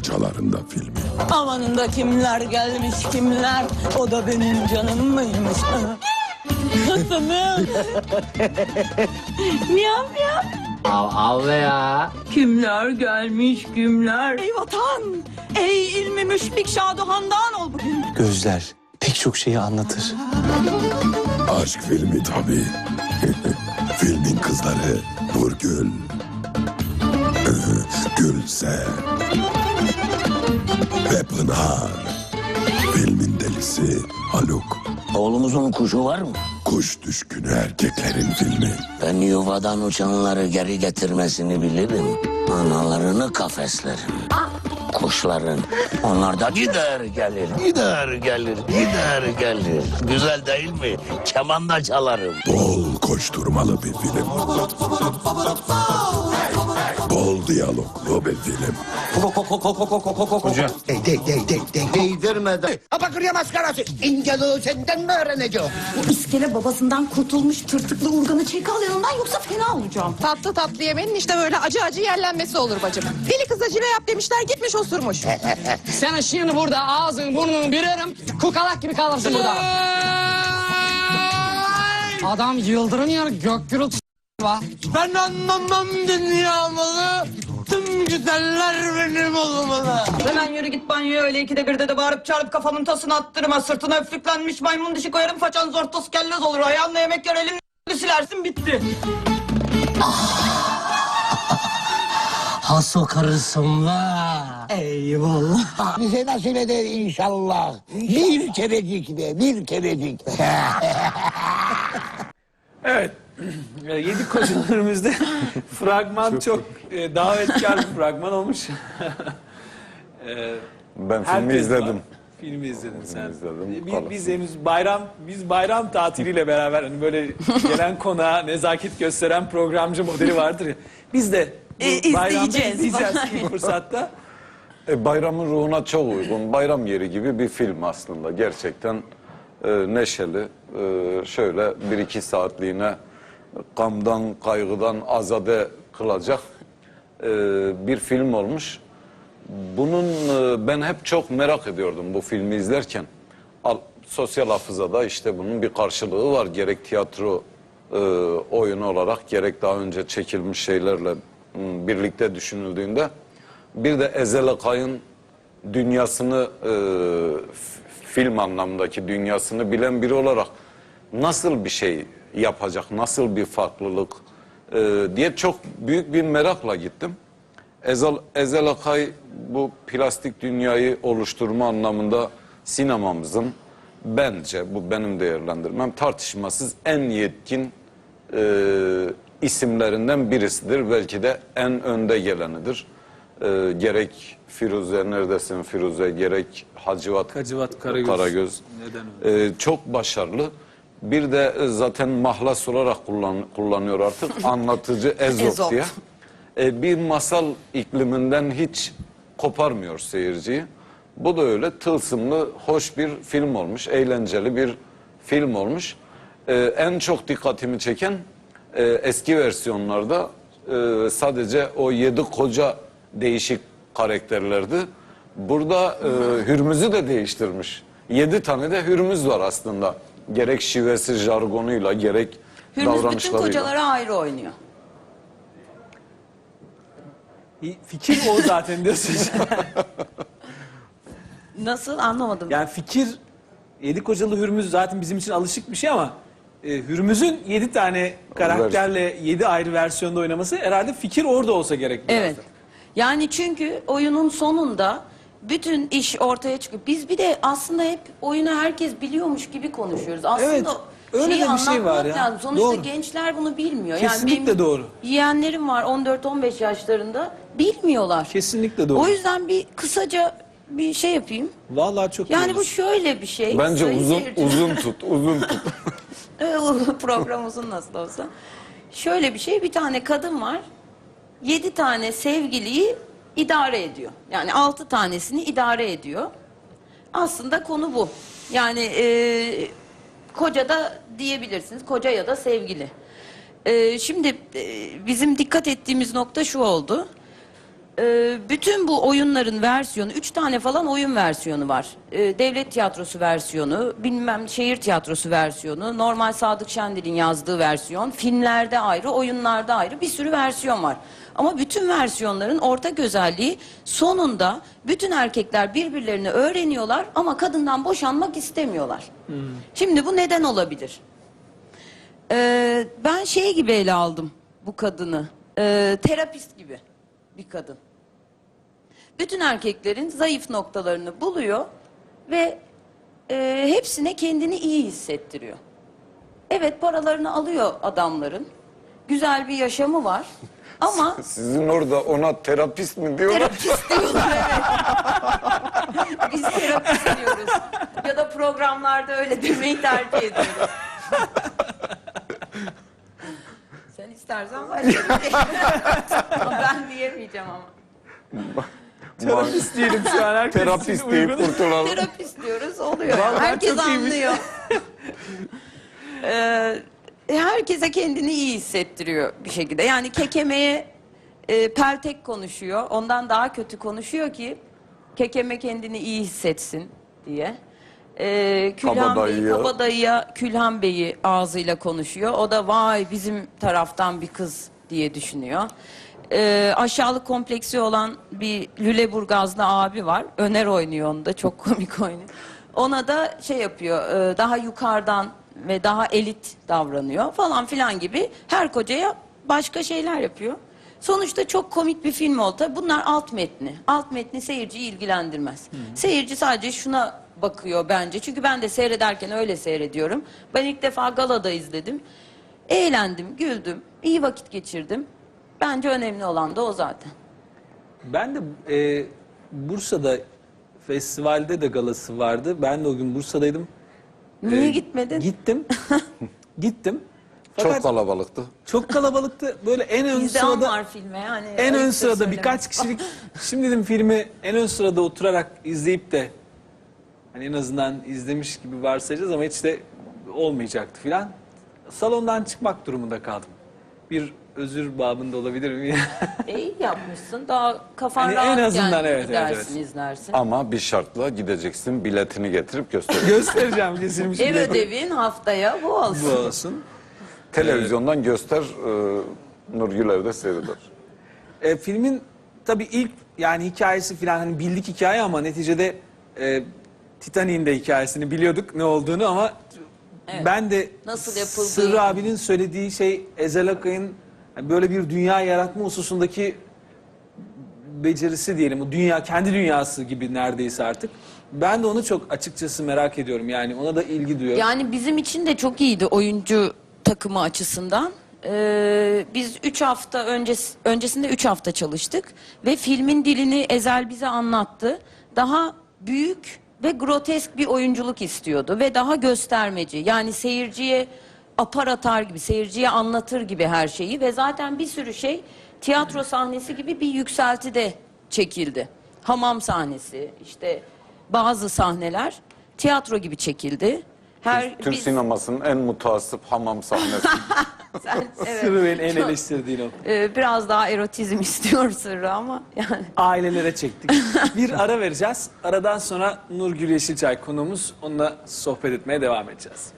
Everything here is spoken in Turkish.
kocalarında filmi. Amanında kimler gelmiş kimler o da benim canım mıymış? Kızımım. miyav miyav. Av av ya. Kimler gelmiş kimler? Ey vatan! Ey ilmi müşfik şaduhandan ol bugün. Gözler pek çok şeyi anlatır. Aşk filmi tabii. Filmin kızları Nurgül. Gülse. Ve Pınar. Filmin delisi Haluk. Oğlumuzun kuşu var mı? Kuş düşkünü erkeklerin filmi. Ben yuvadan uçanları geri getirmesini bilirim. Analarını kafeslerim. Kuşların. Onlar da gider gelir, gider gelir, gider gelir. Güzel değil mi? Keman da çalarım. Bol koşturmalı bir film. Bol diyaloglu bir film. Dey dey dey dey dey. Değdirmeden. Abakırya maskarası. İnceliği senden mi öğreneceğim? Bu iskele babasından kurtulmuş tırtıklı urganı çek al yanından yoksa fena olacağım. Tatlı tatlı yemenin işte böyle acı acı yerlenmesi olur bacım. Deli kıza cive yap demişler gitmiş osurmuş. Sen şimdi burada ağzını burnunu birerim. Kukalak gibi kalırsın burada. Adam yıldırım yer gök gürültüsü var. Ben anlamam dünyamalı. Tüm güzeller benim olmalı. Hemen yürü git banyoya öyle ikide birde de bağırıp çağırıp kafamın tasını attırma. Sırtına öflüklenmiş maymun dişi koyarım façan zortos kellez olur. Ayağınla yemek yer elinle silersin bitti. Has o karısın var. Eyvallah. Bize nasip eder inşallah. Bir kerecik de bir kerecik. Evet. Yedi kocalarımızda fragman çok e, davetkar bir fragman olmuş. E, Ben filmi izledim. var. Filmi izledin sen. izledim, E, Biz, biz henüz bayram biz bayram tatiliyle beraber hani böyle gelen konağa nezaket gösteren programcı modeli vardır ya. Biz de E, bayramda izleyeceğiz izleyeceğiz falan. ilk fırsatta. E, bayramın ruhuna çok uygun. Bayram yeri gibi bir film aslında. Gerçekten e, neşeli. E, şöyle bir iki saatliğine gamdan, kaygıdan azade kılacak e, bir film olmuş. Bunun e, ben hep çok merak ediyordum bu filmi izlerken. Al, sosyal hafızada işte bunun bir karşılığı var. Gerek tiyatro e, oyunu olarak gerek daha önce çekilmiş şeylerle birlikte düşünüldüğünde bir de Ezel Akay'ın dünyasını e, film anlamındaki dünyasını bilen biri olarak nasıl bir şey yapacak, nasıl bir farklılık e, diye çok büyük bir merakla gittim. Ezel, Ezel Akay bu plastik dünyayı oluşturma anlamında sinemamızın bence bu benim değerlendirmem tartışmasız en yetkin e, isimlerinden birisidir. Belki de en önde gelenidir. E, gerek Firuze neredesin Firuze gerek Hacivat Hacivat Karagöz. Karagöz. Neden E, çok başarılı. Bir de e, zaten mahlas olarak kullan, kullanıyor artık. Anlatıcı Ezop, Ezop. diye. E, bir masal ikliminden hiç koparmıyor seyirciyi. Bu da öyle tılsımlı, hoş bir film olmuş. Eğlenceli bir film olmuş. E, en çok dikkatimi çeken e, eski versiyonlarda e, sadece o yedi koca değişik karakterlerdi. Burada e, Hürmüz'ü de değiştirmiş. Yedi tane de Hürmüz var aslında. Gerek şivesi, jargonuyla, gerek Hürmüz bütün davranışlarıyla. kocalara ayrı oynuyor. Fikir o zaten diyorsun. Nasıl anlamadım. Yani fikir Yedi Kocalı Hürmüz zaten bizim için alışık bir şey ama e, Hürmüz'ün yedi tane karakterle yedi ayrı versiyonda oynaması herhalde fikir orada olsa gerek. biraz Evet. da. Yani çünkü oyunun sonunda bütün iş ortaya çıkıyor. Biz bir de aslında hep oyunu herkes biliyormuş gibi konuşuyoruz. Aslında Evet, öyle şeyi de bir şey var ya. lazım. Sonuçta Doğru. gençler bunu bilmiyor. Kesinlikle benim doğru. Yeğenlerim var 14-15 yaşlarında bilmiyorlar. Kesinlikle doğru. O yüzden bir kısaca bir şey yapayım. Vallahi çok Yani bu şöyle bir şey. Bence sayın uzun seyirciler. uzun tut, uzun tut. program uzun nasıl olsa. Şöyle bir şey bir tane kadın var. Yedi tane sevgiliyi idare ediyor. Yani altı tanesini idare ediyor. Aslında konu bu. Yani e, koca da diyebilirsiniz. Koca ya da sevgili. E, şimdi e, bizim dikkat ettiğimiz nokta şu oldu. Ee, bütün bu oyunların versiyonu, üç tane falan oyun versiyonu var. Ee, devlet tiyatrosu versiyonu, bilmem şehir tiyatrosu versiyonu, normal Sadık Şendil'in yazdığı versiyon, filmlerde ayrı, oyunlarda ayrı bir sürü versiyon var. Ama bütün versiyonların ortak özelliği sonunda bütün erkekler birbirlerini öğreniyorlar ama kadından boşanmak istemiyorlar. Şimdi bu neden olabilir? Ee, ben şey gibi ele aldım bu kadını. Ee, terapist gibi bir kadın. Bütün erkeklerin zayıf noktalarını buluyor ve e, hepsine kendini iyi hissettiriyor. Evet paralarını alıyor adamların. Güzel bir yaşamı var. Ama Sizin orada ona terapist mi diyorlar? terapist diyorlar evet. Biz terapist diyoruz. Ya da programlarda öyle demeyi tercih ediyoruz. Sen istersen başka bir şey. Ben diyemeyeceğim ama. Terapist diyelim şu an. Herkes terapist için deyip uygun. kurtulalım. Terapist diyoruz oluyor. Vallahi Herkes çok iyiymiş. anlıyor. Ee, herkese kendini iyi hissettiriyor bir şekilde. Yani kekemeye e, peltek konuşuyor. Ondan daha kötü konuşuyor ki kekeme kendini iyi hissetsin diye. Ee, Külhan Bey, Kabadayıya. Kabadayı'ya Külhan Bey'i ağzıyla konuşuyor. O da vay bizim taraftan bir kız diye düşünüyor. Ee, aşağılık kompleksi olan bir Lüleburgazlı abi var. Öner oynuyor onu da çok komik oynuyor. Ona da şey yapıyor e, daha yukarıdan ve daha elit davranıyor falan filan gibi her kocaya başka şeyler yapıyor. Sonuçta çok komik bir film oldu. Tabii Bunlar alt metni. Alt metni seyirciyi ilgilendirmez. Seyirci sadece şuna bakıyor bence. Çünkü ben de seyrederken öyle seyrediyorum. Ben ilk defa galada izledim. Eğlendim, güldüm, iyi vakit geçirdim. Bence önemli olan da o zaten. Ben de e, Bursa'da festivalde de galası vardı. Ben de o gün Bursa'daydım. Niye Ee, gitmedin? Gittim. Gittim. Çok Fakat kalabalıktı. çok kalabalıktı. Böyle en ön İzdiham sırada var filme yani. en ön da sırada söylemek. birkaç kişilik şimdi dedim filmi en ön sırada oturarak izleyip de hani en azından izlemiş gibi varsayacağız ama hiç de olmayacaktı filan. Salondan çıkmak durumunda kaldım. Bir özür babında olabilir mi? İyi yapmışsın. Daha kafan Hani en rahat azından evet, evet, gidersin, evet. izlersin. Ama bir şartla gideceksin biletini getirip göstereceksin. Göstereceğim kesilmiş Ev bileti. ödevin haftaya bu olsun. Bu olsun. Televizyondan göster e, Nurgül evde seyreder. E, filmin tabii ilk yani hikayesi falan hani bildik hikaye ama neticede e, Titanic'in de hikayesini biliyorduk ne olduğunu ama Evet. ben de Nasıl yapıldığı- Sırrı abinin söylediği şey Ezel Akay'ın hani böyle bir dünya yaratma hususundaki becerisi diyelim. O dünya kendi dünyası gibi neredeyse artık. Ben de onu çok açıkçası merak ediyorum. Yani ona da ilgi duyuyorum. Yani bizim için de çok iyiydi oyuncu takımı açısından. Ee, biz 3 hafta öncesi, öncesinde 3 hafta çalıştık ve filmin dilini Ezel bize anlattı. Daha büyük ve grotesk bir oyunculuk istiyordu ve daha göstermeci. Yani seyirciye apar atar gibi, seyirciye anlatır gibi her şeyi ve zaten bir sürü şey tiyatro sahnesi gibi bir yükseltide çekildi. Hamam sahnesi, işte bazı sahneler tiyatro gibi çekildi. Her Türk biz- sinemasının en mutasip hamam sahnesi. sen, evet, Sırrı Bey'in en eleştirdiği nokta. Ee, biraz daha erotizm istiyor sırrı ama yani ailelere çektik. Bir ara vereceğiz. Aradan sonra Nurgül Yeşilçay konuğumuz. Onunla sohbet etmeye devam edeceğiz.